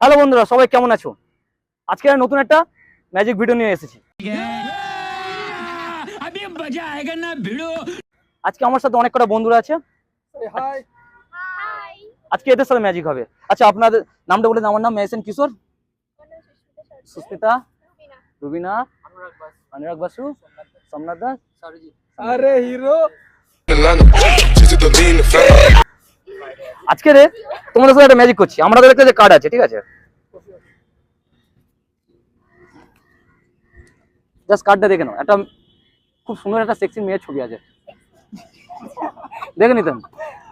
Hello বন্ধুরা সবাই কেমন আছো? আজকে নতুন একটা ম্যাজিক ভিডিও নিয়ে এসেছি। আজকে আমার সাথে অনেক কটা বন্ধুরা আছে। আজকে এদের সাথে ম্যাজিক হবে। আচ্ছা আপনাদের নামটা বলে আমার নাম মেহসেন কিশোর। সুস্মিতা। রুবিনা। অনুরাগ বাসু। সোমনাথ দাস। আরে হিরো আজকে রে তোমাদের সাথে একটা ম্যাজিক করছি। আমাদের একটা যে কার্ড আছে ঠিক আছে? জাস্ট কার্ডটা দেখে নাও। একটা খুব সুন্দর একটা সেক্সি মেয়ের ছবি আছে। দেখে নিতেন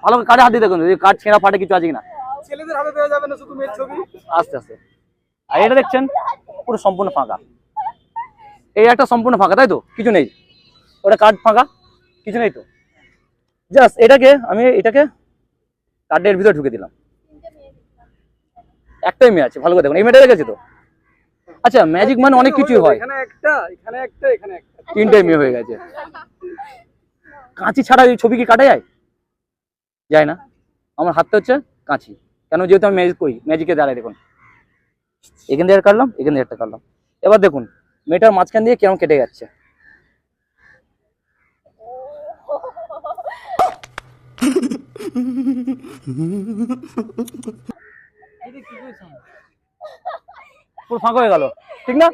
ভালো কার্ডে হাত যদি কার্ড ছেঁড়া ফাটে কিছু আছে কিনা? ছেলেদের হাতে দেওয়া যাবে না শুধু মেয়ের ছবি? আস্তে আস্তে। আর এটা দেখছেন পুরো সম্পূর্ণ ফাঁকা। এই একটা সম্পূর্ণ ফাঁকা তাই তো? কিছু নেই। ওটা কার্ড ফাঁকা কিছু নেই তো। জাস্ট এটাকে আমি এটাকে কার্ডের ভিতরে ঢুকে দিলাম। একটাই মেয়ে আছে ভালো করে দেখুন। এই মেয়েটা রেখেছে তো? আচ্ছা ম্যাজিক মানে অনেক কিছুই হয়। এখানে একটা এখানে একটা এখানে একটা। তিনটে মেয়ে হয়ে গেছে। কাঁচি ছাড়া এই ছবি কি কাটা যায়? যায় না। আমার হাতটা হচ্ছে কাঁচি। কেন যেহেতু আমি ম্যাজিক করি ম্যাজিকে দাঁড়াই দেখুন। এখান দিয়ে একটা কাটলাম এখান দিয়ে একটা কাটলাম। এবার দেখুন মেয়েটার মাঝখান দিয়ে কেমন কেটে যাচ্ছে। পুরো ফাঁকা হয়ে গেল। ঠিক না?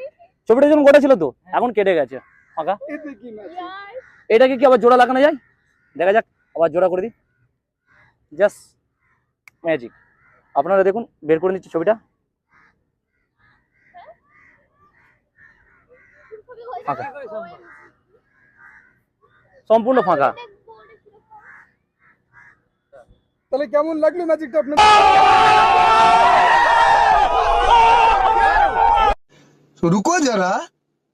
ছবিটা যখন গোটা ছিল তো? এখন কেটে গেছে। ফাঁকা? এটাকে কি আবার জোড়া লাগানো যায়? দেখা যাক আবার জোড়া করে দিই। জাস্ট ম্যাজিক আপনারা দেখুন বের করে নিচ্ছি ছবিটা। ফাঁকা। সম্পূর্ণ ফাঁকা। তাহলে কেমন লাগল ম্যাজিকটা আপনার রুকো যারা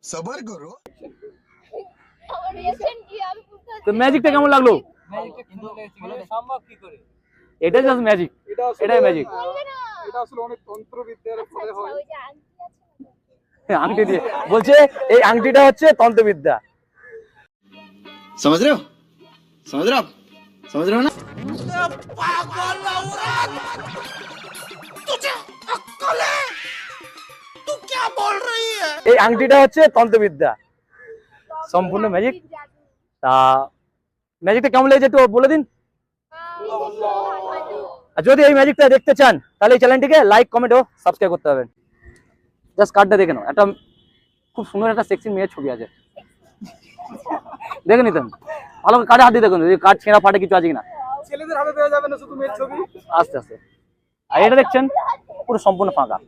সবার করো। তো ম্যাজিকটা কেমন লাগল? এটা জাস্ট ম্যাজিক এটাই ম্যাজিক এটা আসলে অনেক তন্ত্রবিদ্যার ফলে হয়। হ্যাঁ, আংটি দিয়ে। বলছে এই আংটিটা হচ্ছে তন্ত্রবিদ্যা। সমাজ রে সমাজ রে রে না रहे हो समझ रहे हो आप समझ रहे हो ना এই আংটিটা হচ্ছে তন্ত্রবিদ্যা সম্পূর্ণ ম্যাজিক তা ম্যাজিকটা কেমন লেগেছে একটু বলে দিন আর যদি এই ম্যাজিকটা দেখতে চান তাহলে এই চ্যানেলটিকে লাইক কমেন্ট ও সাবস্ক্রাইব করতে হবে জাস্ট কার্ডটা দেখে নাও একটা খুব সুন্দর একটা সেক্সি মেয়ের ছবি আছে দেখে নিতেন ভালো কার্ডে হাত দিয়ে দেখুন যদি কার্ড ছেঁড়া ফাটে কিছু আছে কিনা ছেলেদের হাতে দেওয়া যাবে না শুধু মেয়ের ছবি? আস্তে আস্তে। আর এটা দেখছেন পুরো সম্পূর্ণ ফাঁকা।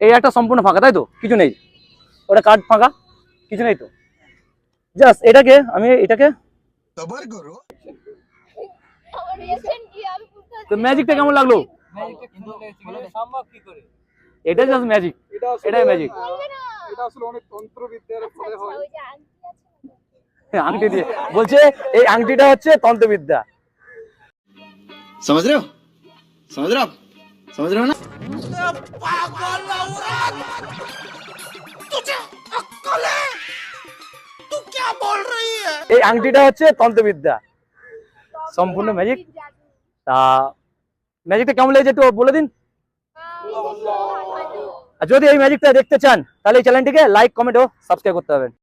এই একটা সম্পূর্ণ ফাঁকা তাই তো? কিছু নেই। ওটা কাঠ ফাঁকা কিছু নেই তো? জাস্ট এটাকে আমি এটাকে তো ম্যাজিকটা কেমন লাগল? এটা জাস্ট ম্যাজিক এটাই ম্যাজিক এটা আংটি দিয়ে। বলছে এই আংটিটা হচ্ছে তন্ত্রবিদ্যা। समझ रहे हो समझ रहे हो आप समझ रहे हो ना এই আংটিটা হচ্ছে তন্ত্রবিদ্যা সম্পূর্ণ ম্যাজিক তা ম্যাজিকটা কেমন লেগেছে একটু বলে দিন আর যদি এই ম্যাজিকটা দেখতে চান তাহলে এই চ্যানেলটিকে লাইক কমেন্ট ও সাবস্ক্রাইব করতে হবে